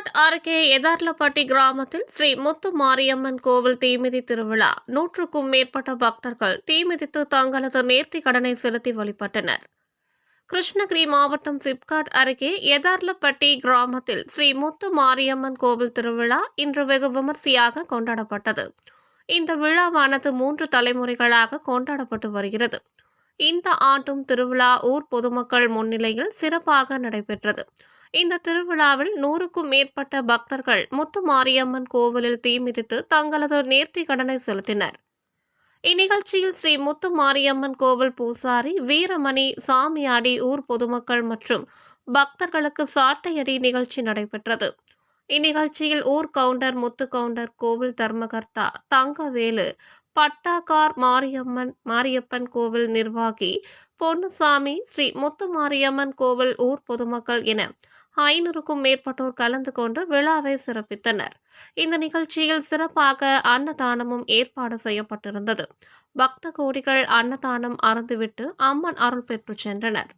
சிப்காட் அருகே எதார்லப்பட்டி கிராமத்தில் ஸ்ரீ முத்து மாரியம்மன் கோவில் தீமிதி திருவிழா. நூற்றுக்கும் மேற்பட்ட பக்தர்கள் தீமிதித்து தங்களது நேர்த்தி கடனை செலுத்தி வழிபட்டனர். கிருஷ்ணகிரி மாவட்டம் சிப்காட் அருகே எதார்லப்பட்டி கிராமத்தில் ஸ்ரீ முத்து மாரியம்மன் கோவில் திருவிழா இன்று வெகு விமர்சையாக கொண்டாடப்பட்டது. இந்த விழாவானது மூன்று தலைமுறைகளாக கொண்டாடப்பட்டு வருகிறது. இந்த ஆண்டும் திருவிழா ஊர் பொதுமக்கள் முன்னிலையில் சிறப்பாக நடைபெற்றது. இந்த திருவிழாவில் நூறுக்கும் மேற்பட்ட பக்தர்கள் முத்து மாரியம்மன் கோவிலில் தீமிதித்து தங்களது நேர்த்தி கடனை செலுத்தினர். இந்நிகழ்ச்சியில் ஸ்ரீ முத்து மாரியம்மன் கோவில் பூசாரி வீரமணி சாமியாடி ஊர் பொதுமக்கள் மற்றும் பக்தர்களுக்கு சாட்டையடி நிகழ்ச்சி நடைபெற்றது. இந்நிகழ்ச்சியில் ஊர் கவுண்டர் முத்து கவுண்டர் கோவில் தர்மகர்த்தா தங்கவேலு பட்டாக்கார் மாரியம்மன் மாரியப்பன் கோவில் நிர்வாகி பொன்னுசாமி ஸ்ரீ முத்து மாரியம்மன் கோவில் ஊர் பொதுமக்கள் என ஐநூறுக்கும் மேற்பட்டோர் கலந்து கொண்டு விழாவை சிறப்பித்தனர். இந்த நிகழ்ச்சியில் சிறப்பாக அன்னதானமும் ஏற்பாடு செய்யப்பட்டிருந்தது. பக்த கோடிகள் அன்னதானம் அறந்துவிட்டு அம்மன் அருள் பெற்று சென்றனர்.